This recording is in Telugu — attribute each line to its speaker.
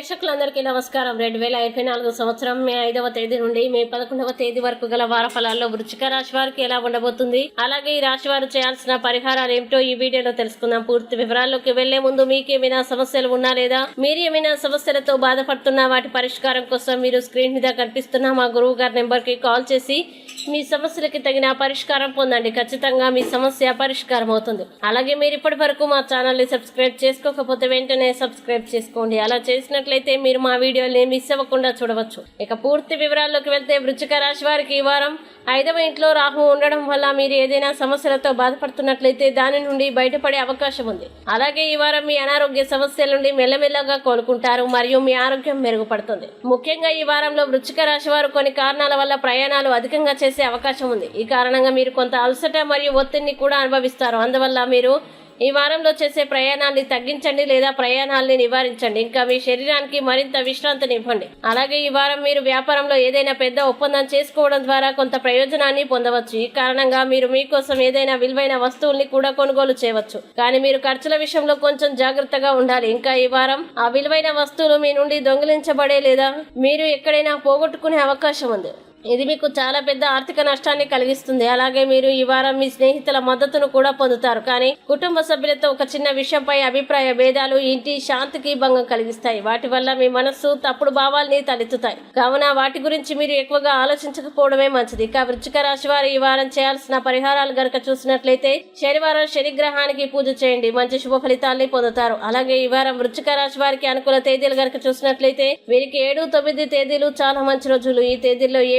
Speaker 1: ప్రేక్షకులందరికీ నమస్కారం. రెండు వేల ఇరవై నాలుగు సంవత్సరం మే ఐదవ తేదీ నుండి మే పదకొండవ తేదీ వరకు గల వార ఫలాల్లో వృచ్చిక రాశి వారికి ఎలా ఉండబోతుంది? అలాగే ఈ రాశి వారు చేయాల్సిన పరిహారాలు ఏమిటో ఈ వీడియోలో తెలుసుకుందాం. పూర్తి వివరాల్లోకి వెళ్ళే ముందు మీకు ఏమైనా సమస్యలు ఉన్నా లేదా మీరు ఏమైనా సమస్యలతో బాధపడుతున్నా వాటి పరిష్కారం కోసం మీరు స్క్రీన్ మీద కనిపిస్తున్న మా గురువు గారి నెంబర్కి కాల్ చేసి మీ సమస్యలకి తగిన పరిష్కారం పొందండి. ఖచ్చితంగా మీ సమస్య పరిష్కారం అవుతుంది. అలాగే మీరు ఇప్పటి వరకు మా ఛానల్ని సబ్స్క్రైబ్ చేసుకోకపోతే వెంటనే సబ్స్క్రైబ్ చేసుకోండి. అలా చేసినట్లయితే మీరు మా వీడియోని మిస్ అవ్వకుండా చూడవచ్చు. ఇక పూర్తి వివరాల్లోకి వెళ్తే వృచ్చిక రాశి వారికి ఈ వారం ఐదవ ఇంట్లో రాహు ఉండడం వల్ల మీరు ఏదైనా సమస్యలతో బాధపడుతున్నట్లయితే దాని నుండి బయటపడే అవకాశం ఉంది. అలాగే ఈ వారం మీ అనారోగ్య సమస్యల నుండి మెల్లమెల్లగా కోలుకుంటారు మరియు మీ ఆరోగ్యం మెరుగుపడుతుంది. ముఖ్యంగా ఈ వారంలో వృచ్చిక రాశి వారు కొన్ని కారణాల వల్ల ప్రయాణాలు అధికంగా చేసే అవకాశం ఉంది. ఈ కారణంగా మీరు కొంత అలసట మరియు ఒత్తిడిని కూడా అనుభవిస్తారు. అందువల్ల మీరు ఈ వారంలో చేసే ప్రయాణాన్ని తగ్గించండి లేదా ప్రయాణాలని నివారించండి. ఇంకా మీ శరీరానికి మరింత విశ్రాంతిని ఇవ్వండి. అలాగే ఈ వారం మీరు వ్యాపారంలో ఏదైనా పెద్ద ఒప్పందం చేసుకోవడం ద్వారా కొంత ప్రయోజనాన్ని పొందవచ్చు. ఈ కారణంగా మీరు మీకోసం ఏదైనా విలువైన వస్తువుల్ని కూడా కొనుగోలు చేయవచ్చు. కానీ మీరు ఖర్చుల విషయంలో కొంచెం జాగ్రత్తగా ఉండాలి. ఇంకా ఈ వారం ఆ విలువైన వస్తువులు మీ నుండి దొంగిలించబడే లేదా మీరు ఎక్కడైనా పోగొట్టుకునే అవకాశం ఉంది. ఇది మీకు చాలా పెద్ద ఆర్థిక నష్టాన్ని కలిగిస్తుంది. అలాగే మీరు ఈ వారం మీ స్నేహితుల మద్దతును కూడా పొందుతారు. కానీ కుటుంబ సభ్యులతో ఒక చిన్న విషయంపై అభిప్రాయ భేదాలు ఇంటి శాంతికి భంగం కలిగిస్తాయి. వాటి వల్ల మీ మనస్సు తప్పుడు భావాల్ని తలెత్తుతాయి. కావున వాటి గురించి మీరు ఎక్కువగా ఆలోచించకపోవడమే మంచిది. ఇక వృచ్చిక రాశి వారు ఈ వారం చేయాల్సిన పరిహారాలు గనక చూసినట్లయితే శనివారం శనిగ్రహానికి పూజ చేయండి. మంచి శుభ ఫలితాల్ని పొందుతారు. అలాగే ఈ వారం వృచ్చిక రాశి వారికి అనుకూల తేదీలు గనక చూసినట్లయితే వీరికి ఏడు తొమ్మిది తేదీలు చాలా మంచి రోజులు. ఈ తేదీల్లో ఏ